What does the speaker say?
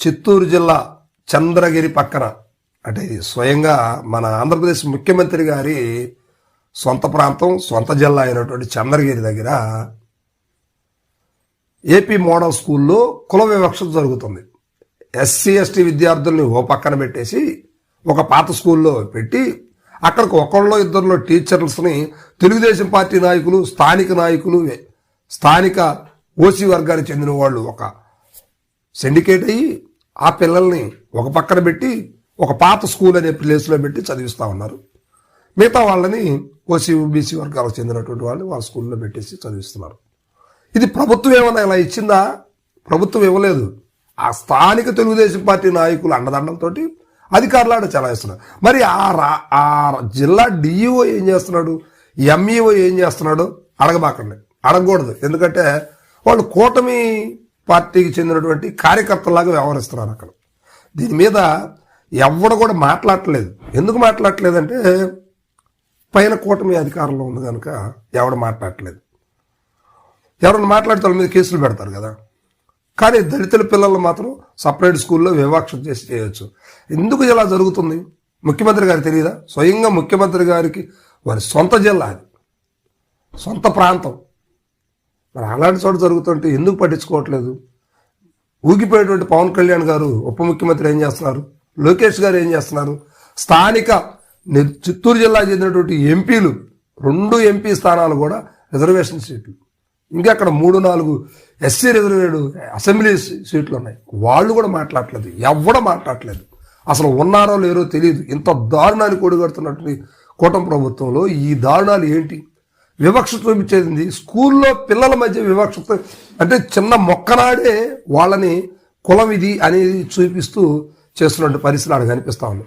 చిత్తూరు జిల్లా చంద్రగిరి పక్కన. అంటే స్వయంగా మన ఆంధ్రప్రదేశ్ ముఖ్యమంత్రి గారి సొంత ప్రాంతం సొంత జిల్లా అయినటువంటి చంద్రగిరి దగ్గర ఏపీ మోడల్ స్కూల్లో కుల వివక్ష జరుగుతుంది. ఎస్సీ ఎస్టీ విద్యార్థుల్ని ఓ పక్కన పెట్టేసి ఒక పాత స్కూల్లో పెట్టి అక్కడికి ఒకళ్ళో ఇద్దరిలో టీచర్స్ని తెలుగుదేశం పార్టీ నాయకులు స్థానిక నాయకులు స్థానిక ఓసీ వర్గానికి చెందిన వాళ్ళు ఒక సిండికేట్ అయ్యి ఆ పిల్లల్ని ఒక పక్కన పెట్టి ఒక పాత స్కూల్ అనే ప్లేస్లో పెట్టి చదివిస్తూ ఉన్నారు. మిగతా వాళ్ళని ఓసీ బీసీ వర్గాలకు చెందినటువంటి వాళ్ళు వాళ్ళ స్కూల్లో పెట్టేసి చదివిస్తున్నారు. ఇది ప్రభుత్వం ఏమైనా ఇలా ఇచ్చిందా? ప్రభుత్వం ఇవ్వలేదు. ఆ స్థానిక తెలుగుదేశం పార్టీ నాయకులు అండదండంతో ఆడ చలాయిస్తున్నారు. మరి ఆ రా ఆ జిల్లా డిఈఓ ఏం చేస్తున్నాడు? ఎంఈఓ ఏం చేస్తున్నాడు? అడగబాకండి. అడగకూడదు. ఎందుకంటే వాళ్ళు కూటమి పార్టీకి చెందినటువంటి కార్యకర్తలాగా వ్యవహరిస్తున్నారు అక్కడ. దీని మీద ఎవడు కూడా మాట్లాడట్లేదు. ఎందుకు మాట్లాడట్లేదంటే పైన కూటమి అధికారంలో ఉంది కనుక ఎవడు మాట్లాడట్లేదు. ఎవరైనా మాట్లాడితే వాళ్ళ మీద కేసులు పెడతారు కదా. కానీ దళితుల పిల్లలు మాత్రం సపరేట్ స్కూల్లో వివక్ష చేసి చేయొచ్చు. ఎందుకు ఇలా జరుగుతుంది? ముఖ్యమంత్రి గారికి తెలియదా? స్వయంగా ముఖ్యమంత్రి గారికి వారి సొంత జిల్లా అది. సొంత ప్రాంతం. మరి అలాంటి చోట జరుగుతుంటే ఎందుకు పట్టించుకోవట్లేదు? ఊగిపోయేటువంటి పవన్ కళ్యాణ్ గారు ఉప ముఖ్యమంత్రి ఏం చేస్తున్నారు? లోకేష్ గారు ఏం చేస్తున్నారు? స్థానిక చిత్తూరు జిల్లా చెందినటువంటి ఎంపీలు రెండు ఎంపీ స్థానాలు కూడా రిజర్వేషన్ సీట్లు. ఇంకా అక్కడ మూడు నాలుగు ఎస్సీ రిజర్వేడు అసెంబ్లీ సీట్లు ఉన్నాయి. వాళ్ళు కూడా మాట్లాడట్లేదు. ఎవడ మాట్లాడట్లేదు. అసలు ఉన్నారో లేరో తెలియదు. ఇంత దారుణాన్ని కూడగడుతున్నటువంటి కూటమి ప్రభుత్వంలో ఈ దారుణాలు ఏంటి? వివక్ష చూపించేది స్కూల్లో పిల్లల మధ్య వివక్షత అంటే చిన్న మొక్కనాడే వాళ్ళని కులం ఇది అనేది చూపిస్తూ చేస్తున్నట్టు పరిస్థితులు ఆడ కనిపిస్తా ఉంది